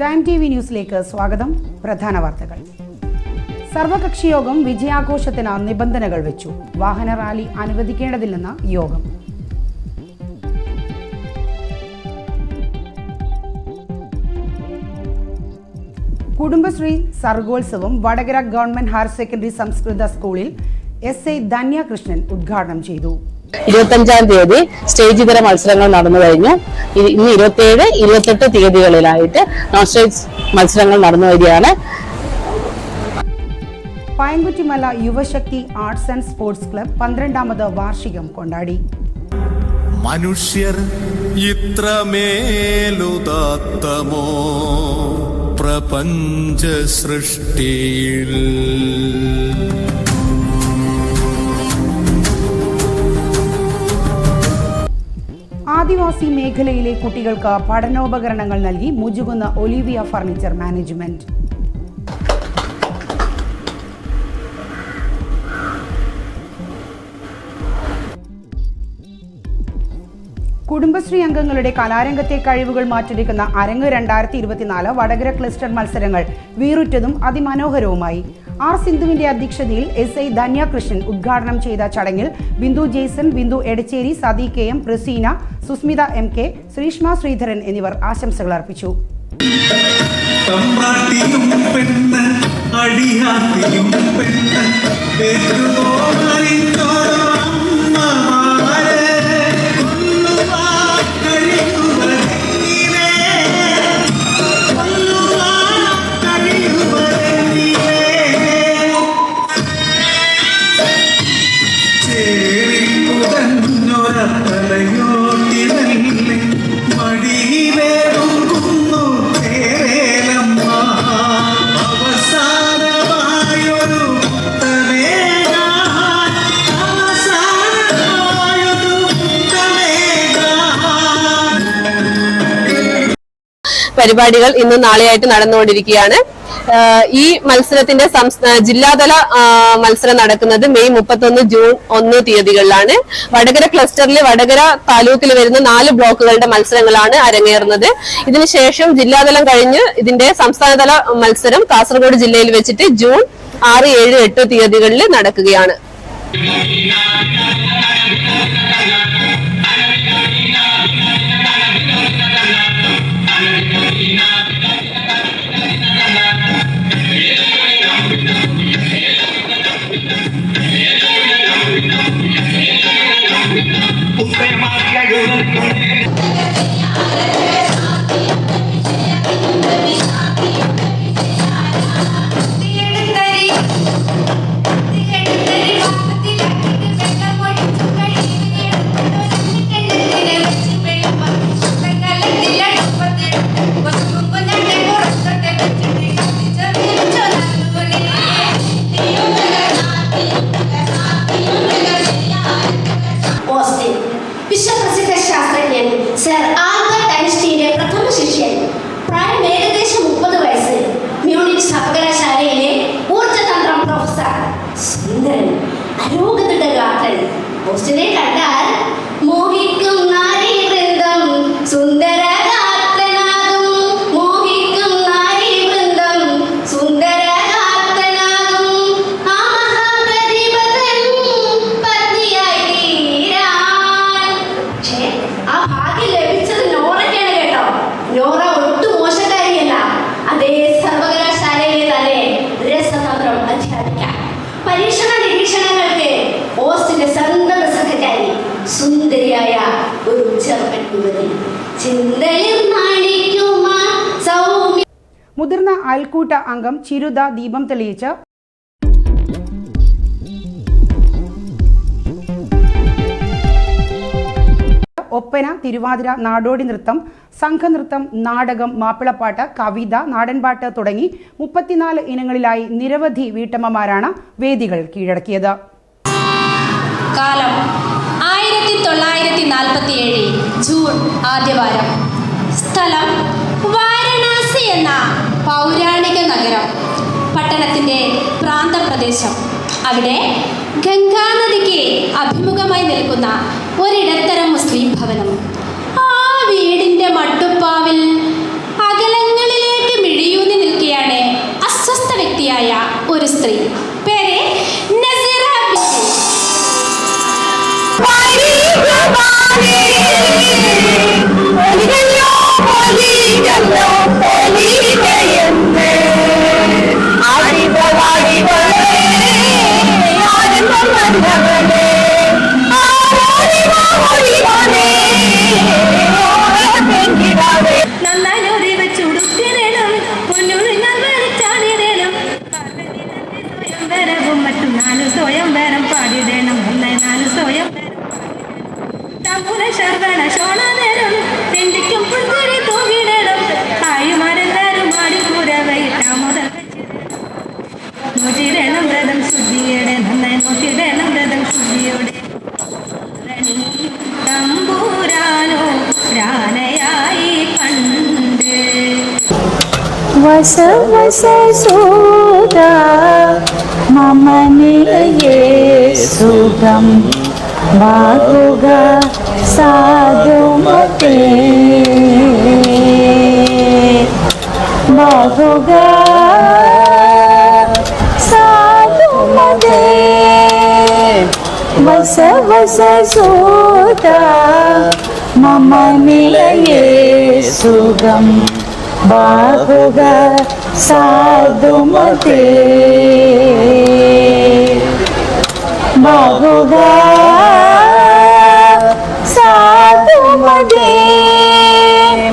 Time T V ന്യൂസിലേക്ക് സ്വാഗതം. പ്രധാന വാർത്തകൾ. സർവകക്ഷി യോഗം വിജയാഘോഷത്തിന് നിബന്ധനകൾ വെച്ചു. വാഹന റാലി അനുവദിക്കേണ്ടതില്ലെന്ന് യോഗം. Kudumbashree Sargotsavam Vadakara government higher secondary സംസ്കൃത സ്കൂളിൽ എസ് ഐ ധന്യകൃഷ്ണൻ ഉദ്ഘാടനം ചെയ്തു. ഇരുപത്തഞ്ചാം തീയതി സ്റ്റേജ് ഇതര മത്സരങ്ങൾ നടന്നു കഴിഞ്ഞു. ഇന്ന് ഇരുപത്തിയേഴ് ഇരുപത്തെട്ട് തീയതികളിലായിട്ട് നോൺ സ്റ്റേജ് മത്സരങ്ങൾ നടന്നു വരികയാണ്. Payankuttimala Yuvashakti arts and sports club പന്ത്രണ്ടാമത് വാർഷികം കൊണ്ടാടി. മനുഷ്യർ ഇത്രമേലുദാത്തമോ പ്രപഞ്ച സൃഷ്ടിയിൽ ആദിവാസി മേഖലയിലെ കുട്ടികൾക്ക് പഠനോപകരണങ്ങൾ നൽകി Mujukunna Olivia furniture management. Kudumbashree അംഗങ്ങളുടെ കലാരംഗത്തെ കഴിവുകൾ മാറ്റിരിക്കുന്ന അരങ്ങ് രണ്ടായിരത്തി ഇരുപത്തിനാല് വടകര ക്ലസ്റ്റർ മത്സരങ്ങൾ വീറുറ്റതും അതിമനോഹരവുമായി. ആർ സിന്ധുവിന്റെ അധ്യക്ഷതയിൽ എസ് ഐ ധന്യകൃഷ്ണൻ ഉദ്ഘാടനം ചെയ്ത ചടങ്ങിൽ Bindu Jaison Bindu Edacheri Sathi K M Praseena Susmitha M K Sreeshma Sreedharan എന്നിവർ ആശംസകൾ അർപ്പിച്ചു. അടിയാത്തിയും പെണ്ണ് പരിപാടികൾ ഇന്നും നാളെയായിട്ട് നടന്നുകൊണ്ടിരിക്കുകയാണ്. ഈ മത്സരത്തിന്റെ ജില്ലാതല മത്സരം നടക്കുന്നത് മെയ് മുപ്പത്തൊന്ന് ജൂൺ ഒന്ന് തീയതികളിലാണ്. വടകര ക്ലസ്റ്ററിൽ വടകര താലൂക്കിൽ വരുന്ന നാല് ബ്ലോക്കുകളുടെ മത്സരങ്ങളാണ് അരങ്ങേറുന്നത്. ഇതിനുശേഷം ജില്ലാതലം കഴിഞ്ഞ് ഇതിന്റെ സംസ്ഥാനതല മത്സരം കാസർഗോഡ് ജില്ലയിൽ വെച്ചിട്ട് ജൂൺ ആറ് ഏഴ് എട്ട് തീയതികളിൽ നടക്കുകയാണ്. അയൽക്കൂട്ട അംഗം ചിരുത ദീപം തെളിയിച്ച്. ഒപ്പന തിരുവാതിര നാടോടി നൃത്തം സംഘനൃത്തം നാടകം മാപ്പിളപ്പാട്ട് കവിത നാടൻപാട്ട് തുടങ്ങി മുപ്പത്തിനാല് ഇനങ്ങളിലായി നിരവധി വീട്ടമ്മമാരാണ് വേദികൾ കീഴടക്കിയത്. കാലം ആയിരത്തി തൊള്ളായിരത്തി നാൽപ്പത്തി ഏഴ് ജൂൺ ആദ്യവാരം. സ്ഥലം വാരണാസി എന്ന പൗരാണിക നഗരം പട്ടണത്തിന്റെ പ്രാന്തപ്രദേശം. അവിടെ ഗംഗാനദിക്ക് അഭിമുഖമായി നിൽക്കുന്ന ഒരിടത്തരം മുസ്ലിം ഭവനം ആ വീടിന്റെ മട്ടുപ്പാവിൽ ശ്രവണ ശോണനരും തെണ്ടിക്കും പുൽക്കൊടി തൂങ്ങിടണം തായുമാരെല്ലാരും ആടി പുരവൈ താമോദം നൂറ്റിടണം വ്രതം ശുദ്ധിയോടെ നന്നായി നൂറ്റിടണം വ്രതം ശുദ്ധിയോടെ. തമ്പൂരാനോ രാനയായി കണ്ട് വസ വസ സൂത മമനിലയേ സുഖം ഭാഗുക సాధుమతే బాగుగా సాధుమదే వస వస సూత మమ నిలయే సుగం బాగుగా సాధుమతే బాగుగా my day.